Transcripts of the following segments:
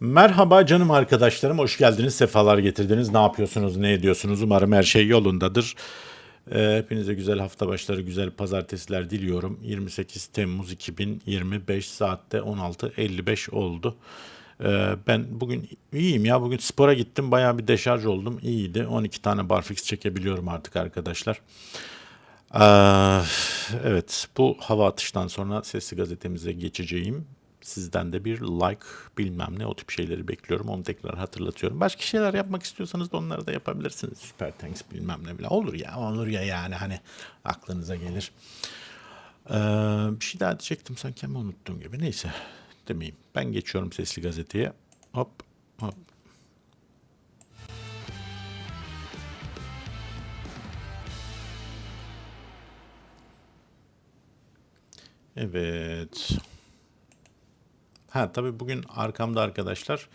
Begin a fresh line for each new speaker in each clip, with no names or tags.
Merhaba canım arkadaşlarım, hoş geldiniz, sefalar getirdiniz. Ne yapıyorsunuz, ne ediyorsunuz? Umarım her şey yolundadır. Ee, hepinize güzel hafta başları, güzel pazartesiler diliyorum. 28 Temmuz 2025 saatte 16.55 oldu. Ee, ben bugün iyiyim ya, bugün spora gittim, bayağı bir deşarj oldum, iyiydi. 12 tane barfix çekebiliyorum artık arkadaşlar. Ee, evet, bu hava atıştan sonra sesli gazetemize geçeceğim. Sizden de bir like bilmem ne o tip şeyleri bekliyorum. Onu tekrar hatırlatıyorum. Başka şeyler yapmak istiyorsanız da onları da yapabilirsiniz. Süper thanks bilmem ne bile. Olur ya olur ya yani hani aklınıza gelir. Ee, bir şey daha diyecektim sanki ama unuttuğum gibi. Neyse demeyeyim. Ben geçiyorum sesli gazeteye. Hop hop. Evet. Ha tabii bugün arkamda arkadaşlar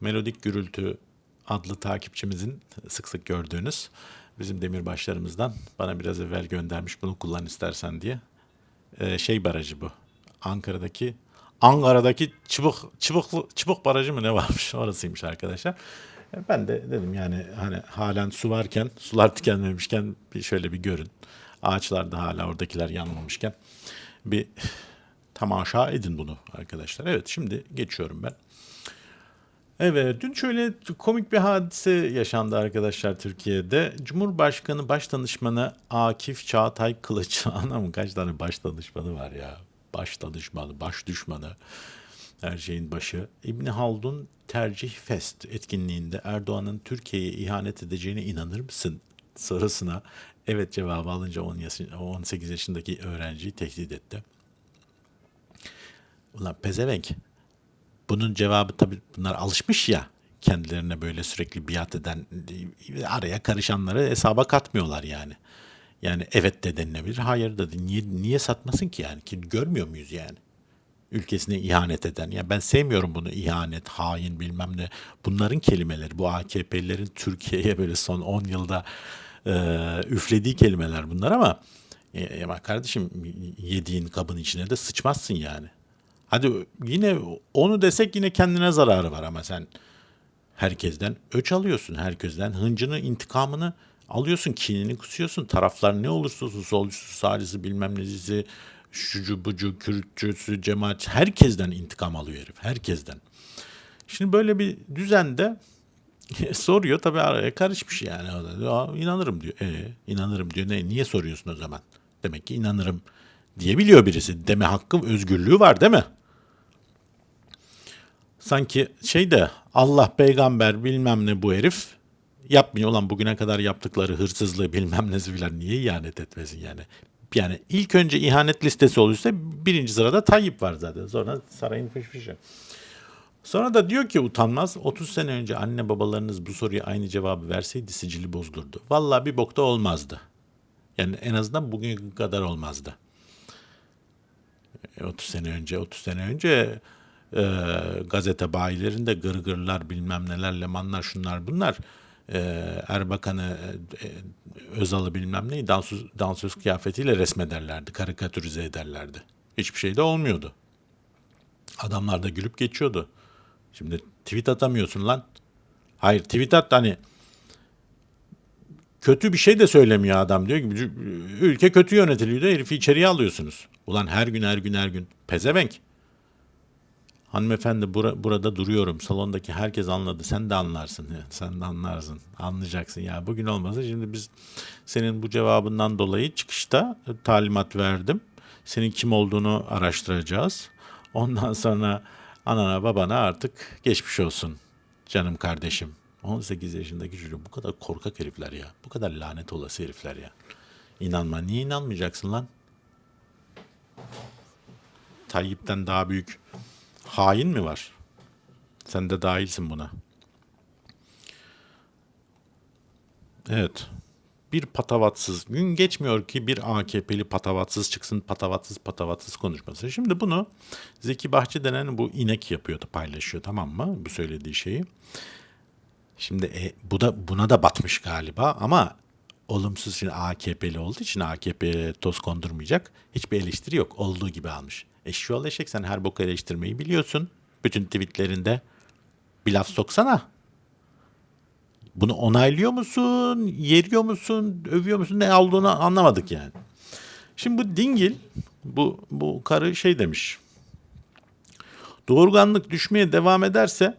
Melodik Gürültü adlı takipçimizin sık sık gördüğünüz bizim demirbaşlarımızdan bana biraz evvel göndermiş bunu kullan istersen diye. Ee, şey barajı bu. Ankara'daki Ankara'daki Çıbık Çıbıklı Çıbık barajı mı ne varmış orasıymış arkadaşlar. E, Ben de dedim yani hani halen su varken, sular tükenmemişken bir şöyle bir görün. Ağaçlar da hala oradakiler yanmamışken bir tamaşa edin bunu arkadaşlar. Evet şimdi geçiyorum ben. Evet dün şöyle komik bir hadise yaşandı arkadaşlar Türkiye'de. Cumhurbaşkanı Başdanışmanı Akif Çağatay Kılıç. Anam kaç tane baş danışmanı var ya. Baş danışmanı, baş düşmanı. Her şeyin başı. İbni Haldun Tercih Fest etkinliğinde Erdoğan'ın Türkiye'ye ihanet edeceğine inanır mısın? sorusuna evet cevabı alınca 10 yaş- 18 yaşındaki öğrenciyi tehdit etti. Ulan pezevenk. Bunun cevabı tabii bunlar alışmış ya kendilerine böyle sürekli biat eden araya karışanları hesaba katmıyorlar yani. Yani evet de denilebilir, hayır da niye niye satmasın ki yani? Ki görmüyor muyuz yani? Ülkesine ihanet eden. Ya ben sevmiyorum bunu ihanet, hain bilmem ne. Bunların kelimeleri. Bu AKP'lilerin Türkiye'ye böyle son 10 yılda e, üflediği kelimeler bunlar ama e, ama kardeşim yediğin kabın içine de sıçmazsın yani. Hadi yine onu desek yine kendine zararı var ama sen herkesten öç alıyorsun. Herkesten hıncını, intikamını alıyorsun. Kinini kusuyorsun. Taraflar ne olursa olsun solcusu, sağcısı bilmem necisi, şucu bucu, kürtçüsü, cemaat herkesten intikam alıyor herif. Herkesten. Şimdi böyle bir düzende soruyor tabii araya karışmış yani. "Aa, inanırım diyor. E inanırım diyor. Ne, niye soruyorsun o zaman? Demek ki inanırım diyebiliyor birisi. Deme hakkı, özgürlüğü var değil mi? Sanki şey de Allah peygamber bilmem ne bu herif yapmıyor olan bugüne kadar yaptıkları hırsızlığı bilmem nesi filan niye ihanet etmesin yani. Yani ilk önce ihanet listesi olursa birinci sırada Tayyip var zaten. Sonra sarayın fışfışı. Sonra da diyor ki utanmaz 30 sene önce anne babalarınız bu soruya aynı cevabı verseydi sicili bozdurdu. Vallahi bir bokta olmazdı. Yani en azından bugün kadar olmazdı. E, 30 sene önce 30 sene önce e, gazete bayilerinde gırgırlar bilmem neler lemanlar şunlar bunlar e, Erbakan'ı e, Özal'ı bilmem neyi dansöz, dansöz kıyafetiyle resmederlerdi karikatürize ederlerdi. Hiçbir şey de olmuyordu. Adamlar da gülüp geçiyordu. Şimdi tweet atamıyorsun lan. Hayır tweet at hani kötü bir şey de söylemiyor adam diyor ki ülke kötü yönetiliyor da herifi içeriye alıyorsunuz. Ulan her gün her gün her gün pezevenk. Hanımefendi bura- burada duruyorum. Salondaki herkes anladı. Sen de anlarsın. Ya, Sen de anlarsın. Anlayacaksın ya. Bugün olmasa şimdi biz senin bu cevabından dolayı çıkışta e, talimat verdim. Senin kim olduğunu araştıracağız. Ondan sonra anana babana artık geçmiş olsun canım kardeşim. 18 yaşındaki çocuk bu kadar korkak herifler ya. Bu kadar lanet olası herifler ya. İnanma. Niye inanmayacaksın lan? Tayyip'ten daha büyük hain mi var? Sen de dahilsin buna. Evet. Bir patavatsız. Gün geçmiyor ki bir AKP'li patavatsız çıksın patavatsız patavatsız konuşması. Şimdi bunu Zeki Bahçe denen bu inek yapıyordu paylaşıyor tamam mı? Bu söylediği şeyi. Şimdi e, bu da buna da batmış galiba ama olumsuz şimdi AKP'li olduğu için AKP toz kondurmayacak. Hiçbir eleştiri yok. Olduğu gibi almış. Eşşoğlu eşek sen her boku eleştirmeyi biliyorsun. Bütün tweetlerinde. Bir laf soksana. Bunu onaylıyor musun? Yeriyor musun? Övüyor musun? Ne olduğunu anlamadık yani. Şimdi bu dingil, bu, bu karı şey demiş. Doğurganlık düşmeye devam ederse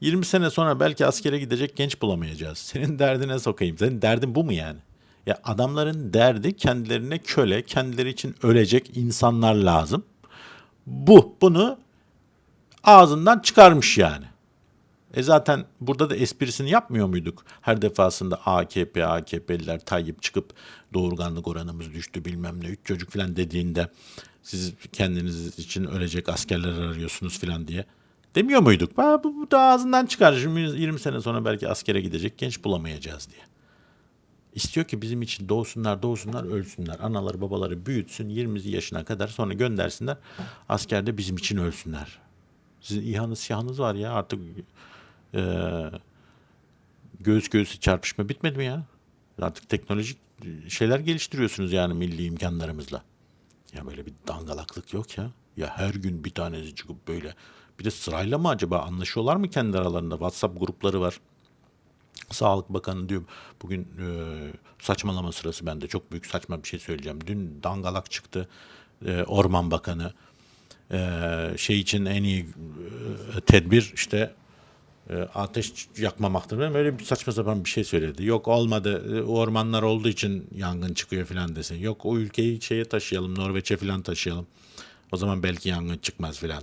20 sene sonra belki askere gidecek genç bulamayacağız. Senin derdine sokayım. Senin derdin bu mu yani? Ya adamların derdi kendilerine köle, kendileri için ölecek insanlar lazım. Bu. Bunu ağzından çıkarmış yani. E zaten burada da esprisini yapmıyor muyduk? Her defasında AKP, AKP'liler Tayyip çıkıp doğurganlık oranımız düştü bilmem ne, üç çocuk falan dediğinde siz kendiniz için ölecek askerler arıyorsunuz falan diye. Demiyor muyduk? Bu, bu da ağzından çıkar. Şimdi 20 sene sonra belki askere gidecek genç bulamayacağız diye. İstiyor ki bizim için doğsunlar, doğsunlar, ölsünler. Anaları, babaları büyütsün 20 yaşına kadar sonra göndersinler. Askerde bizim için ölsünler. Sizin İHA'nız, SİHA'nız var ya artık e, göğüs göğüse çarpışma bitmedi mi ya? Artık teknolojik şeyler geliştiriyorsunuz yani milli imkanlarımızla. Ya böyle bir dangalaklık yok ya. Ya her gün bir tanesi çıkıp böyle. Bir de sırayla mı acaba anlaşıyorlar mı kendi aralarında? WhatsApp grupları var. Sağlık Bakanı diyor bugün e, saçmalama sırası bende çok büyük saçma bir şey söyleyeceğim. Dün dangalak çıktı e, Orman Bakanı e, şey için en iyi e, tedbir işte e, ateş yakmamaktır. Böyle bir saçma sapan bir şey söyledi. Yok olmadı e, ormanlar olduğu için yangın çıkıyor filan desin. Yok o ülkeyi şeye taşıyalım Norveç'e filan taşıyalım. O zaman belki yangın çıkmaz filan.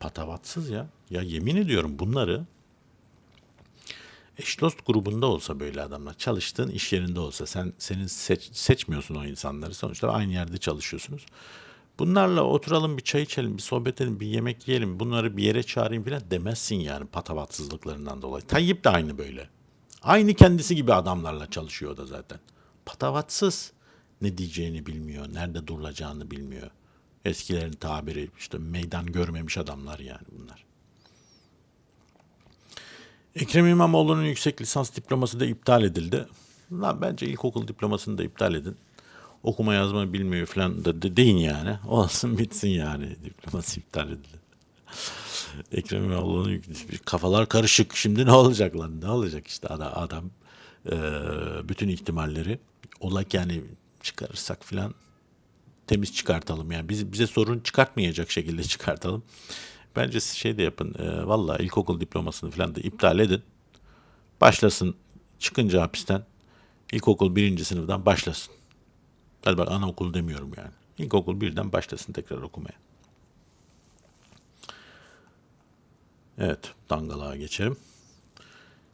Patavatsız ya. Ya yemin ediyorum bunları eş dost grubunda olsa böyle adamlar çalıştığın iş yerinde olsa sen senin seç, seçmiyorsun o insanları sonuçta aynı yerde çalışıyorsunuz. Bunlarla oturalım bir çay içelim bir sohbet edelim bir yemek yiyelim bunları bir yere çağırayım falan demezsin yani patavatsızlıklarından dolayı. Tayyip de aynı böyle. Aynı kendisi gibi adamlarla çalışıyor da zaten. Patavatsız. Ne diyeceğini bilmiyor, nerede durulacağını bilmiyor. Eskilerin tabiri işte meydan görmemiş adamlar yani bunlar. Ekrem İmamoğlu'nun yüksek lisans diploması da iptal edildi. Lan bence ilkokul diplomasını da iptal edin. Okuma yazma bilmiyor falan da de deyin yani. Olsun bitsin yani. Diploması iptal edildi. Ekrem İmamoğlu'nun kafalar karışık. Şimdi ne olacak lan? Ne olacak işte adam, adam eee, bütün ihtimalleri ola ki yani çıkarırsak falan temiz çıkartalım yani. Biz, bize sorun çıkartmayacak şekilde çıkartalım. Bence siz şey de yapın. E, Valla ilkokul diplomasını falan da iptal edin. Başlasın çıkınca hapisten ilkokul birinci sınıftan başlasın. Hadi bak anaokul demiyorum yani. İlkokul birden başlasın tekrar okumaya. Evet, dangalığa geçelim.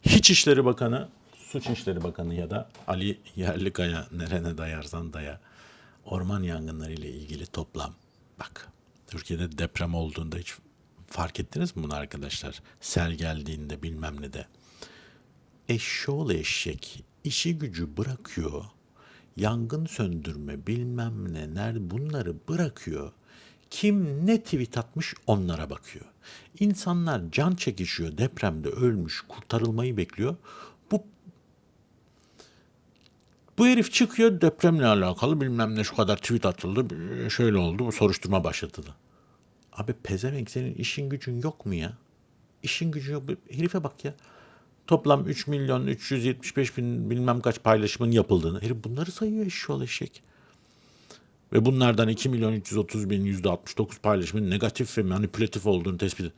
İçişleri Bakanı, Suç İşleri Bakanı ya da Ali Yerlikaya nerene dayarsan daya orman yangınları ile ilgili toplam. Bak Türkiye'de deprem olduğunda hiç fark ettiniz mi bunu arkadaşlar? Sel geldiğinde bilmem ne de. Eşşoğlu eşek işi gücü bırakıyor. Yangın söndürme bilmem ne nerede bunları bırakıyor. Kim ne tweet atmış onlara bakıyor. İnsanlar can çekişiyor depremde ölmüş kurtarılmayı bekliyor. Bu bu herif çıkıyor depremle alakalı bilmem ne şu kadar tweet atıldı şöyle oldu soruşturma başlatıldı. Abi pezevenk senin işin gücün yok mu ya? İşin gücü yok. Herife bak ya. Toplam 3 milyon 375 bin bilmem kaç paylaşımın yapıldığını. Herif bunları sayıyor eşşoğlu eşek. Ve bunlardan 2 milyon 330 bin %69 paylaşımın negatif ve manipülatif olduğunu tespit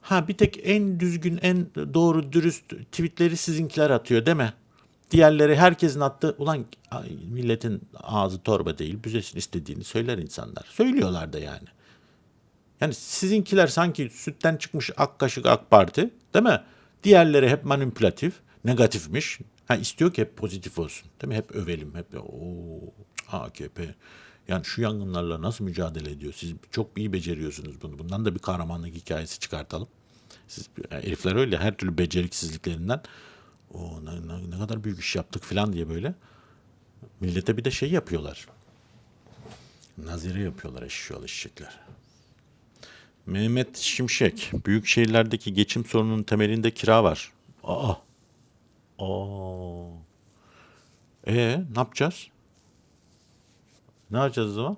Ha bir tek en düzgün, en doğru, dürüst tweetleri sizinkiler atıyor değil mi? Diğerleri herkesin attığı, ulan milletin ağzı torba değil, büzesin istediğini söyler insanlar. Söylüyorlar da yani. Yani sizinkiler sanki sütten çıkmış ak kaşık AK Parti değil mi? Diğerleri hep manipülatif, negatifmiş. Ha istiyor ki hep pozitif olsun. Değil mi? Hep övelim. Hep o AKP. Yani şu yangınlarla nasıl mücadele ediyor? Siz çok iyi beceriyorsunuz bunu. Bundan da bir kahramanlık hikayesi çıkartalım. Siz herifler öyle her türlü beceriksizliklerinden o ne, ne, ne kadar büyük iş yaptık falan diye böyle millete bir de şey yapıyorlar. Nazire yapıyorlar eşşoğlu eşekler. Mehmet Şimşek, büyük şehirlerdeki geçim sorununun temelinde kira var. Aa. Aa. E ne yapacağız? Ne yapacağız o zaman?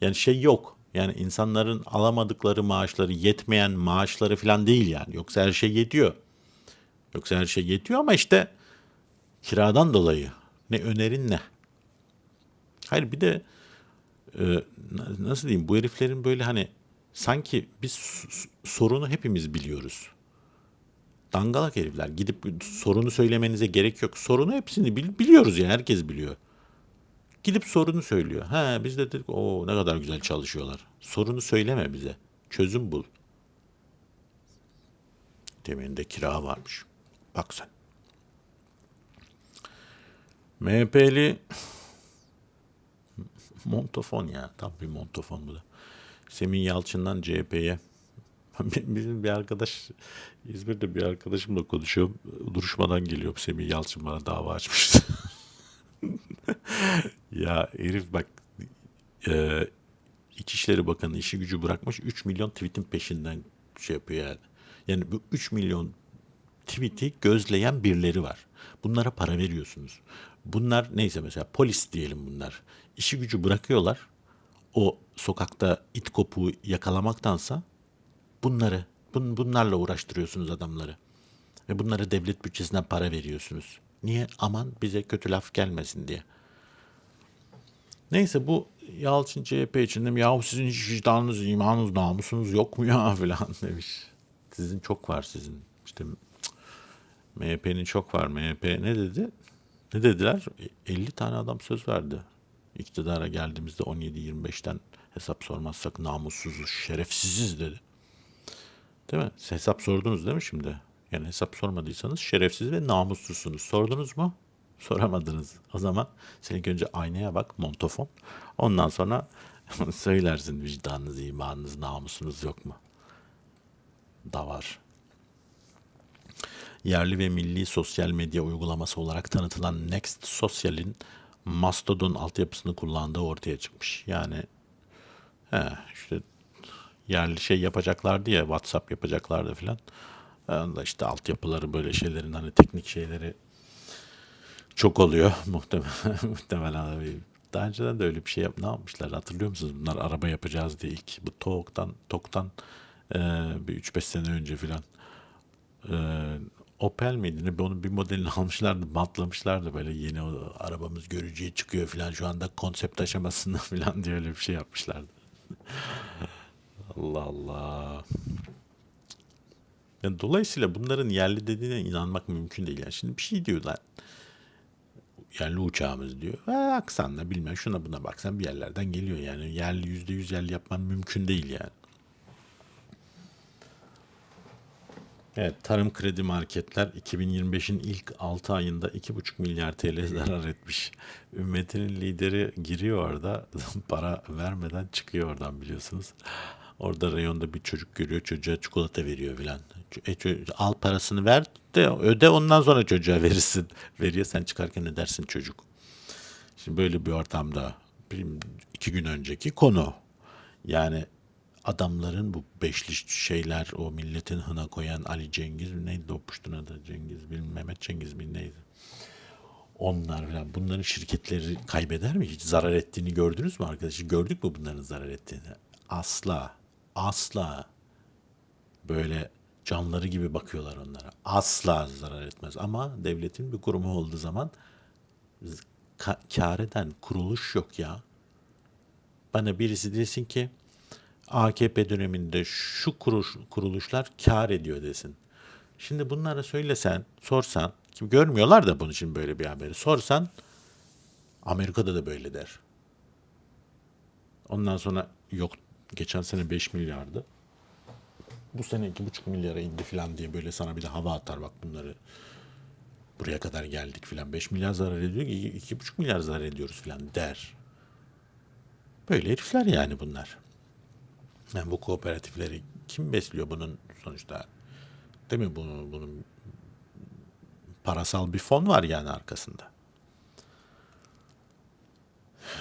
Yani şey yok. Yani insanların alamadıkları maaşları yetmeyen maaşları falan değil yani. Yoksa her şey yetiyor. Yoksa her şey yetiyor ama işte kiradan dolayı ne önerin ne. Hayır bir de e, na- nasıl diyeyim bu heriflerin böyle hani sanki biz sorunu hepimiz biliyoruz. Dangalak herifler gidip sorunu söylemenize gerek yok. Sorunu hepsini bil- biliyoruz ya herkes biliyor. Gidip sorunu söylüyor. He biz de dedik o ne kadar güzel çalışıyorlar. Sorunu söyleme bize. Çözüm bul. Temelinde kira varmış. Bak sen. MHP'li montofon ya. Tam bir montofon bu da. Semih Yalçın'dan CHP'ye. Bizim bir arkadaş İzmir'de bir arkadaşımla konuşuyorum. Duruşmadan geliyor. Semih Yalçın bana dava açmış. ya herif bak e, İçişleri Bakanı işi gücü bırakmış 3 milyon tweetin peşinden şey yapıyor yani. Yani bu 3 milyon tweet'i gözleyen birileri var. Bunlara para veriyorsunuz. Bunlar neyse mesela polis diyelim bunlar. İşi gücü bırakıyorlar. O sokakta it kopuğu yakalamaktansa bunları bun, bunlarla uğraştırıyorsunuz adamları. Ve bunlara devlet bütçesinden para veriyorsunuz. Niye? Aman bize kötü laf gelmesin diye. Neyse bu Yalçın CHP için dedim yahu sizin hiç vicdanınız, imanınız, namusunuz yok mu ya falan demiş. Sizin çok var sizin. İşte MHP'nin çok var. MHP ne dedi? Ne dediler? 50 tane adam söz verdi. İktidara geldiğimizde 17-25'ten hesap sormazsak namussuzuz, şerefsiziz dedi. Değil mi? Siz hesap sordunuz değil mi şimdi? Yani hesap sormadıysanız şerefsiz ve namussuzsunuz. Sordunuz mu? Soramadınız. O zaman sen ilk önce aynaya bak, montofon. Ondan sonra söylersin vicdanınız, imanınız, namusunuz yok mu? Da var. Yerli ve milli sosyal medya uygulaması olarak tanıtılan Next Social'in Mastodon altyapısını kullandığı ortaya çıkmış. Yani he, işte yerli şey yapacaklardı ya WhatsApp yapacaklardı filan. Onda işte altyapıları böyle şeylerin hani teknik şeyleri çok oluyor muhtemelen. muhtemelen abi. Daha önceden de öyle bir şey yap ne yapmışlar hatırlıyor musunuz? Bunlar araba yapacağız diye ilk bu TOG'dan TOG'dan e, bir 3-5 sene önce filan e, Opel miydi ne onun bir modelini almışlardı bantlamışlardı böyle yeni o arabamız görücüye çıkıyor filan şu anda konsept aşamasında filan diye öyle bir şey yapmışlardı. Allah Allah. Yani dolayısıyla bunların yerli dediğine inanmak mümkün değil. Yani şimdi bir şey diyorlar. Yerli uçağımız diyor. Ha, aksanla bilmem şuna buna baksan bir yerlerden geliyor yani. Yerli yüzde yüz yerli yapman mümkün değil yani. Evet, tarım kredi marketler 2025'in ilk 6 ayında 2,5 milyar TL zarar etmiş. Ümmetinin lideri giriyor orada, para vermeden çıkıyor oradan biliyorsunuz. Orada reyonda bir çocuk görüyor, çocuğa çikolata veriyor filan. E, al parasını ver de öde ondan sonra çocuğa verirsin. Veriyor sen çıkarken ödersin çocuk. Şimdi böyle bir ortamda iki gün önceki konu. Yani adamların bu beşli şeyler o milletin hına koyan Ali Cengiz neydi o puştun adı Cengiz bilmem Mehmet Cengiz mi neydi? Onlar falan bunların şirketleri kaybeder mi? Hiç zarar ettiğini gördünüz mü arkadaşlar? Gördük mü bunların zarar ettiğini? Asla. Asla. Böyle canları gibi bakıyorlar onlara. Asla zarar etmez. Ama devletin bir kurumu olduğu zaman ka- kar eden kuruluş yok ya. Bana birisi desin ki AKP döneminde şu kuruş, kuruluşlar kar ediyor desin. Şimdi bunlara söylesen, sorsan, kim görmüyorlar da bunun için böyle bir haberi. Sorsan Amerika'da da böyle der. Ondan sonra yok geçen sene 5 milyardı. Bu sene 2,5 milyara indi falan diye böyle sana bir de hava atar bak bunları. Buraya kadar geldik filan. 5 milyar zarar ediyor ki 2,5 milyar zarar ediyoruz filan der. Böyle herifler yani bunlar. Yani bu kooperatifleri kim besliyor bunun sonuçta? Değil mi bunun, bunun parasal bir fon var yani arkasında.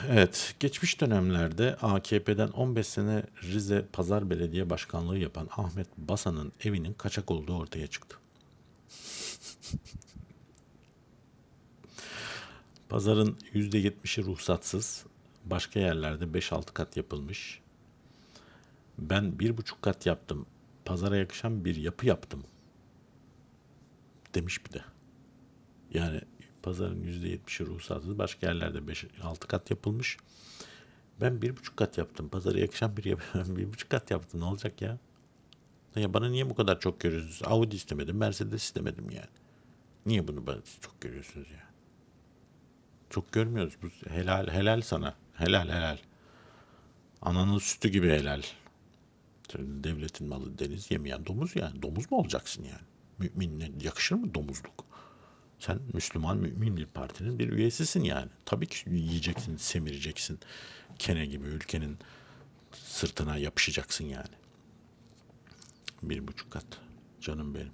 Evet, geçmiş dönemlerde AKP'den 15 sene Rize Pazar Belediye Başkanlığı yapan Ahmet Basan'ın evinin kaçak olduğu ortaya çıktı. Pazarın %70'i ruhsatsız, başka yerlerde 5-6 kat yapılmış. Ben bir buçuk kat yaptım. Pazara yakışan bir yapı yaptım. Demiş bir de. Yani pazarın yüzde yetmişi ruhsatsız. Başka yerlerde beş, altı kat yapılmış. Ben bir buçuk kat yaptım. Pazara yakışan bir bir buçuk kat yaptım. Ne olacak ya? Ya bana niye bu kadar çok görüyorsunuz? Audi istemedim, Mercedes istemedim yani. Niye bunu bana çok görüyorsunuz ya? Çok görmüyoruz. Bu helal helal sana. Helal helal. Ananın sütü gibi helal. Devletin malı deniz yemeyen domuz yani. Domuz mu olacaksın yani? Müminle yakışır mı domuzluk? Sen Müslüman mümin bir partinin bir üyesisin yani. Tabii ki yiyeceksin, semireceksin. Kene gibi ülkenin sırtına yapışacaksın yani. Bir buçuk kat. Canım benim.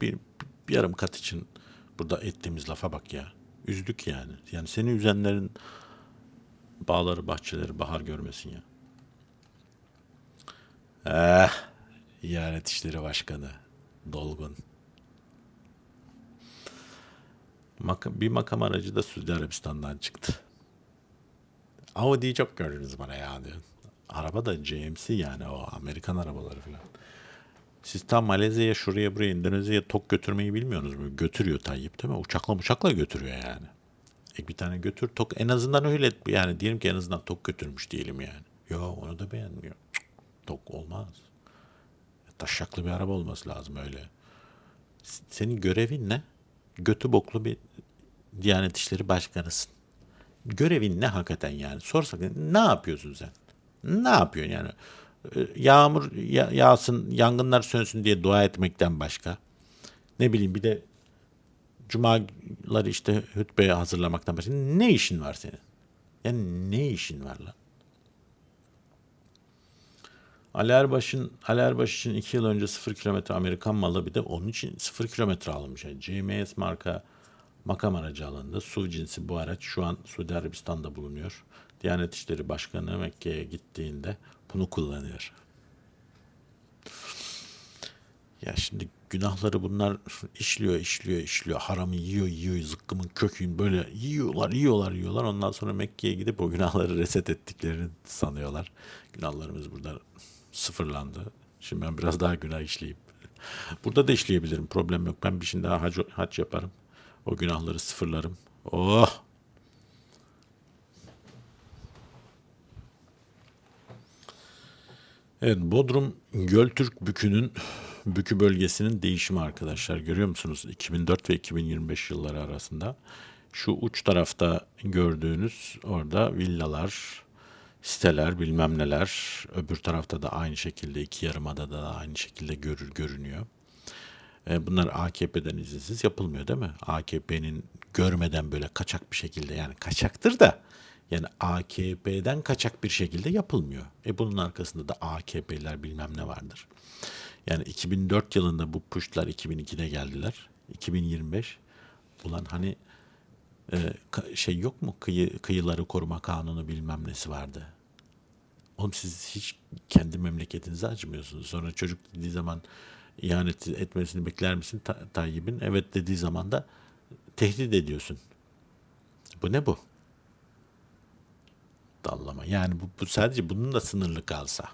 Bir, bir yarım kat için burada ettiğimiz lafa bak ya. Üzdük yani. Yani seni üzenlerin bağları, bahçeleri bahar görmesin ya. Eh, İhanet İşleri Başkanı. Dolgun. Bir makam aracı da Suudi Arabistan'dan çıktı. Audi'yi çok gördünüz bana ya diyor. Araba da GMC yani o Amerikan arabaları falan. Siz tam Malezya'ya şuraya buraya Endonezya'ya tok götürmeyi bilmiyorsunuz mu? Götürüyor Tayyip değil mi? Uçakla uçakla götürüyor yani. E bir tane götür tok en azından öyle yani diyelim ki en azından tok götürmüş diyelim yani. Yo onu da beğenmiyor. Tok olmaz. Taşaklı bir araba olması lazım öyle. Senin görevin ne? Götü boklu bir Diyanet İşleri Başkanısın. Görevin ne hakikaten yani? Sorsak ne yapıyorsun sen? Ne yapıyorsun yani? Ee, Yağmur ya- yağsın, yangınlar sönsün diye dua etmekten başka. Ne bileyim bir de cumaları işte hutbeye hazırlamaktan başka ne işin var senin? Yani ne işin var lan? Ali Erbaş'ın Ali Erbaş için iki yıl önce sıfır kilometre Amerikan malı bir de onun için sıfır kilometre alınmış. Yani GMS marka makam aracı alındı. Su cinsi bu araç şu an Suudi Arabistan'da bulunuyor. Diyanet İşleri Başkanı Mekke'ye gittiğinde bunu kullanıyor. Ya şimdi günahları bunlar işliyor, işliyor, işliyor. Haramı yiyor, yiyor, zıkkımın kökün böyle yiyorlar, yiyorlar, yiyorlar. Ondan sonra Mekke'ye gidip o günahları reset ettiklerini sanıyorlar. Günahlarımız burada sıfırlandı. Şimdi ben biraz daha günah işleyip burada da işleyebilirim. Problem yok. Ben bir şimdi daha hac, hac yaparım. O günahları sıfırlarım. Oh! Evet, Bodrum Göltürk Bükü'nün Bükü bölgesinin değişimi arkadaşlar. Görüyor musunuz? 2004 ve 2025 yılları arasında. Şu uç tarafta gördüğünüz orada villalar, siteler, bilmem neler. Öbür tarafta da aynı şekilde iki yarımada da aynı şekilde görür görünüyor. E, bunlar AKP'den izinsiz yapılmıyor değil mi? AKP'nin görmeden böyle kaçak bir şekilde yani kaçaktır da yani AKP'den kaçak bir şekilde yapılmıyor. E bunun arkasında da AKP'ler bilmem ne vardır. Yani 2004 yılında bu puştlar 2002'de geldiler. 2025 ulan hani e, şey yok mu kıyı kıyıları koruma kanunu bilmem nesi vardı. Oğlum siz hiç kendi memleketinize acımıyorsunuz. Sonra çocuk dediği zaman ihanet etmesini bekler misin Ta- Tayyip'in? Evet dediği zaman da tehdit ediyorsun. Bu ne bu? Dallama. Yani bu, bu sadece bununla sınırlı kalsa.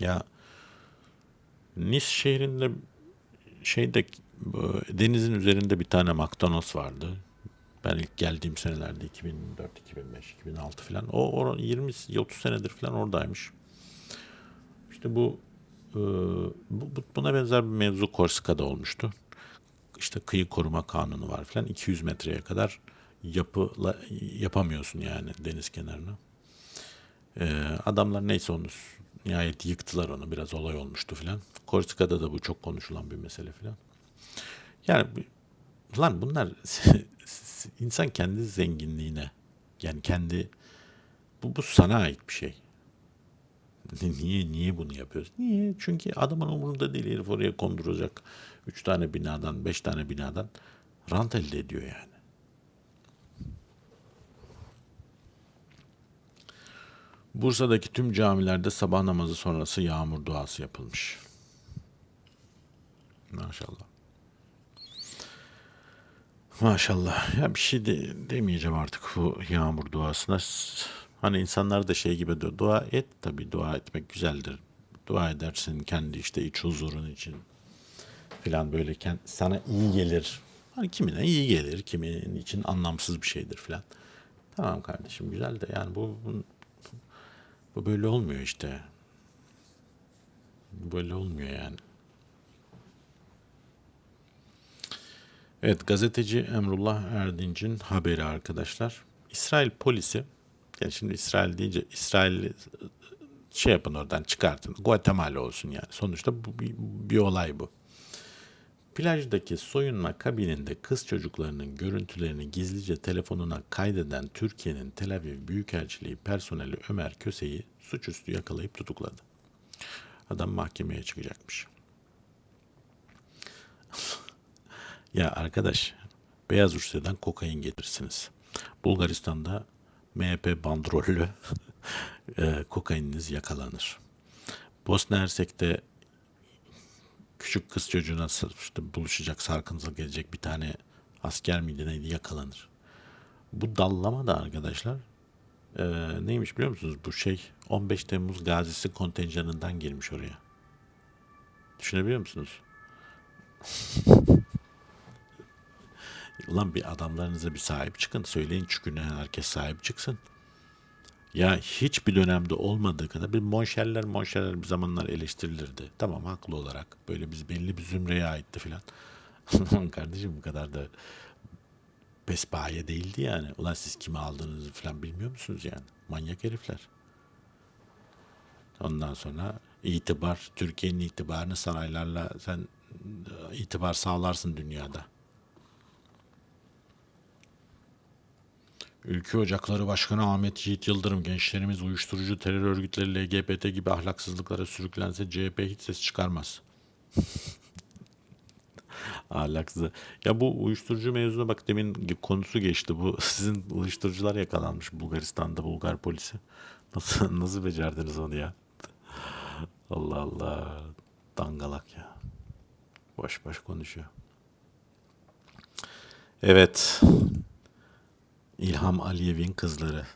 Ya Nis şehrinde şeyde denizin üzerinde bir tane McDonald's vardı. Ben ilk geldiğim senelerde 2004, 2005, 2006 falan. O, o 20 30 senedir falan oradaymış. İşte bu, e, bu bu- buna benzer bir mevzu Korsika'da olmuştu. İşte kıyı koruma kanunu var falan. 200 metreye kadar yapıla, yapamıyorsun yani deniz kenarına. Ee, adamlar neyse onu nihayet yıktılar onu. Biraz olay olmuştu filan. Korsika'da da bu çok konuşulan bir mesele filan. Yani lan bunlar insan kendi zenginliğine yani kendi bu, bu sana ait bir şey. Niye niye bunu yapıyoruz? Niye? Çünkü adamın umurunda değil herif oraya konduracak. Üç tane binadan, beş tane binadan rant elde ediyor yani. Bursa'daki tüm camilerde sabah namazı sonrası yağmur duası yapılmış. Maşallah. Maşallah. Ya bir şey de, demeyeceğim artık bu yağmur duasına. Hani insanlar da şey gibi diyor. Dua et tabii dua etmek güzeldir. Dua edersin kendi işte iç huzurun için filan böyle kend- sana iyi gelir. Hani kimine iyi gelir, kimin için anlamsız bir şeydir filan. Tamam kardeşim güzel de yani bu, bu bu böyle olmuyor işte. Böyle olmuyor yani. Evet gazeteci Emrullah Erdinç'in haberi arkadaşlar. İsrail polisi yani şimdi İsrail deyince İsrail şey yapın oradan çıkartın. Guatemala olsun yani. Sonuçta bu bir, bir olay bu. Plajdaki soyunma kabininde kız çocuklarının görüntülerini gizlice telefonuna kaydeden Türkiye'nin Tel Aviv Büyükelçiliği personeli Ömer Köse'yi suçüstü yakalayıp tutukladı. Adam mahkemeye çıkacakmış. Ya arkadaş, Beyaz Rusya'dan kokain getirirsiniz. Bulgaristan'da MHP bandrollü e, kokaininiz yakalanır. Bosna Hersek'te küçük kız çocuğuna işte buluşacak, sarkıntılı gelecek bir tane asker miydi neydi yakalanır. Bu dallama da arkadaşlar e, neymiş biliyor musunuz? Bu şey 15 Temmuz gazisi kontenjanından girmiş oraya. Düşünebiliyor musunuz? Ulan bir adamlarınıza bir sahip çıkın. Söyleyin çüküne herkes sahip çıksın. Ya hiçbir dönemde olmadığı kadar bir monşerler monşerler bir zamanlar eleştirilirdi. Tamam haklı olarak. Böyle biz belli bir zümreye aitti filan. Kardeşim bu kadar da besbaye değildi yani. Ulan siz kimi aldığınızı filan bilmiyor musunuz yani? Manyak herifler. Ondan sonra itibar, Türkiye'nin itibarını saraylarla sen e, itibar sağlarsın dünyada. Ülke Ocakları Başkanı Ahmet Yiğit Yıldırım gençlerimiz uyuşturucu terör örgütleri LGBT gibi ahlaksızlıklara sürüklense CHP hiç ses çıkarmaz. Ahlaksız. Ya bu uyuşturucu mevzuna bak demin konusu geçti. Bu sizin uyuşturucular yakalanmış Bulgaristan'da Bulgar polisi. Nasıl nasıl becerdiniz onu ya? Allah Allah. Dangalak ya. Boş boş konuşuyor. Evet. İlham Aliyev'in kızları.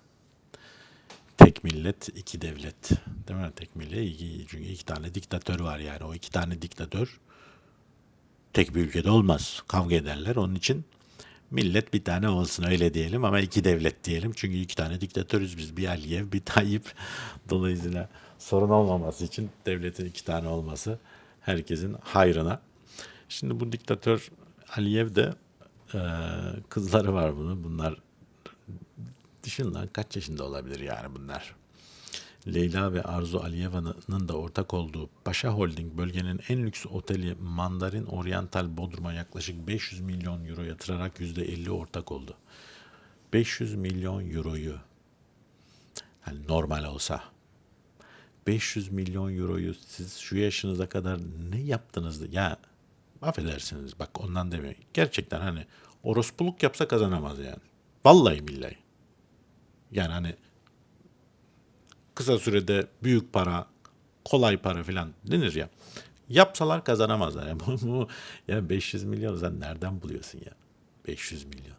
Tek millet, iki devlet. Değil mi? Tek millet, iki, çünkü iki tane diktatör var yani. O iki tane diktatör tek bir ülkede olmaz. Kavga ederler. Onun için millet bir tane olsun öyle diyelim ama iki devlet diyelim. Çünkü iki tane diktatörüz biz. Bir Aliyev, bir Tayyip. Dolayısıyla sorun olmaması için devletin iki tane olması herkesin hayrına. Şimdi bu diktatör Aliyev de eee, kızları var bunun. Bunlar Düşün lan kaç yaşında olabilir yani bunlar. Leyla ve Arzu Aliyeva'nın da ortak olduğu Paşa Holding bölgenin en lüks oteli Mandarin Oriental Bodrum'a yaklaşık 500 milyon euro yatırarak %50 ortak oldu. 500 milyon euroyu yani normal olsa 500 milyon euroyu siz şu yaşınıza kadar ne yaptınız? Ya affedersiniz bak ondan demiyor. Gerçekten hani orospuluk yapsa kazanamaz yani. Vallahi billahi. Yani hani kısa sürede büyük para, kolay para filan denir ya. Yapsalar kazanamazlar. Yani bu, bu- ya 500 milyon sen nereden buluyorsun ya? 500 milyon.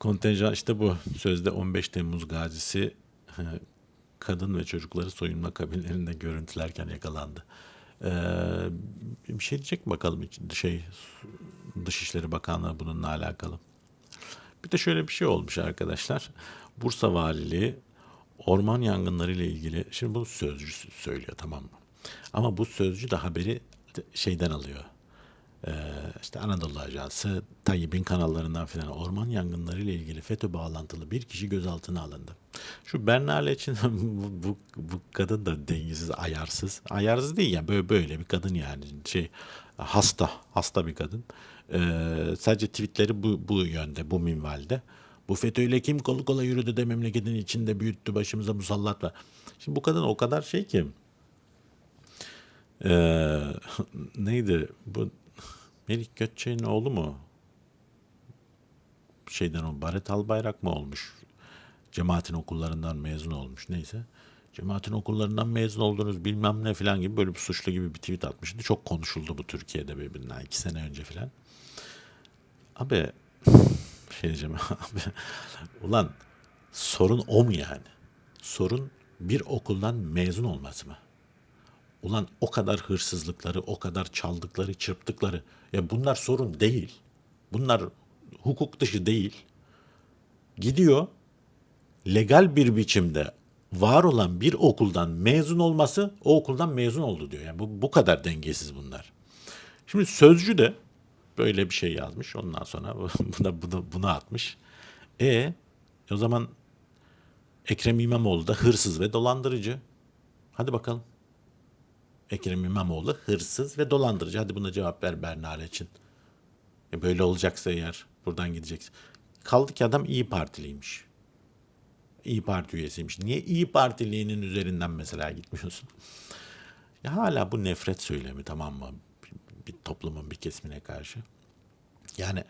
Kontenjan işte bu. Sözde 15 Temmuz gazisi kadın ve çocukları soyunma kabinlerinde görüntülerken yakalandı. Ee, bir şey diyecek mi bakalım şey Dışişleri Bakanlığı bununla alakalı. Bir de şöyle bir şey olmuş arkadaşlar. Bursa Valiliği orman yangınları ile ilgili şimdi bu sözcü söylüyor tamam mı? Ama bu sözcü de haberi de- şeyden alıyor. Ee, işte Anadolu Ajansı, Tayyip'in kanallarından filan orman yangınları ile ilgili FETÖ bağlantılı bir kişi gözaltına alındı. Şu Bernal için bu, bu, bu kadın da dengesiz, ayarsız. Ayarsız değil yani böyle, böyle bir kadın yani şey hasta, hasta bir kadın. Ee, sadece tweetleri bu, bu yönde, bu minvalde. Bu FETÖ'yle kim kolu kola yürüdü de memleketin içinde büyüttü başımıza musallat var. Şimdi bu kadın o kadar şey ki ee, neydi bu Melik Gökçe'nin oğlu mu? Şeyden o Baret Albayrak mı olmuş? Cemaatin okullarından mezun olmuş neyse. Cemaatin okullarından mezun oldunuz bilmem ne falan gibi böyle bir suçlu gibi bir tweet atmıştı. Çok konuşuldu bu Türkiye'de birbirinden iki sene önce falan. Abi şey diyeceğim abi. Ulan sorun o mu yani? Sorun bir okuldan mezun olması mı? Ulan o kadar hırsızlıkları, o kadar çaldıkları, çırptıkları. Ya bunlar sorun değil. Bunlar hukuk dışı değil. Gidiyor legal bir biçimde var olan bir okuldan mezun olması o okuldan mezun oldu diyor. Yani bu, bu kadar dengesiz bunlar. Şimdi sözcü de böyle bir şey yazmış. Ondan sonra buna, buna, buna atmış. E o zaman Ekrem İmamoğlu da hırsız ve dolandırıcı. Hadi bakalım. Ekrem İmamoğlu hırsız ve dolandırıcı. Hadi buna cevap ver Berna için. E böyle olacaksa eğer buradan gideceksin. Kaldı ki adam İyi Partiliymiş. İyi Parti üyesiymiş. Niye İyi Partiliğinin üzerinden mesela gitmiyorsun? Ya hala bu nefret söylemi tamam mı? Bir, bir toplumun bir kesimine karşı. Yani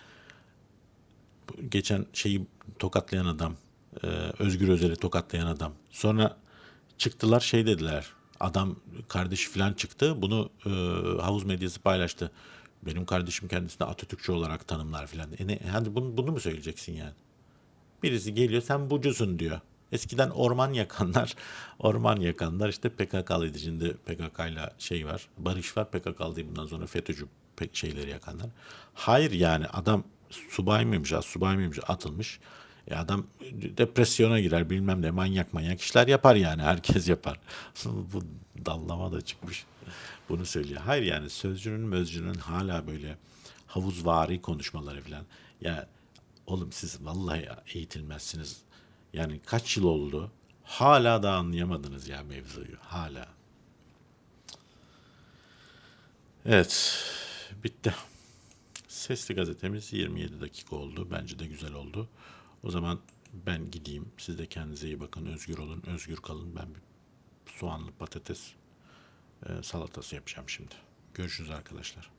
geçen şeyi tokatlayan adam, e, Özgür Özel'i tokatlayan adam. Sonra çıktılar şey dediler. Adam kardeşi falan çıktı. Bunu e, havuz medyası paylaştı. Benim kardeşim kendisini Atatürkçü olarak tanımlar falan. E ne, hadi bunu, bunu mu söyleyeceksin yani? Birisi geliyor sen bucusun diyor. Eskiden orman yakanlar, orman yakanlar işte PKK'lıydı. Şimdi PKK'yla şey var, barış var. PKK'lı değil bundan sonra FETÖ'cü şeyleri yakanlar. Hayır yani adam subay mıymış, subay mıymış atılmış. E adam depresyona girer bilmem ne manyak manyak işler yapar yani herkes yapar. Bu dallama da çıkmış. Bunu söylüyor. Hayır yani sözcünün mözcünün hala böyle havuzvari konuşmaları falan. Ya oğlum siz vallahi eğitilmezsiniz. Yani kaç yıl oldu? Hala da anlayamadınız ya mevzuyu. Hala. Evet. Bitti. Sesli gazetemiz 27 dakika oldu. Bence de güzel oldu. O zaman ben gideyim. Siz de kendinize iyi bakın. Özgür olun. Özgür kalın. Ben bir soğanlı patates e, salatası yapacağım şimdi. Görüşürüz arkadaşlar.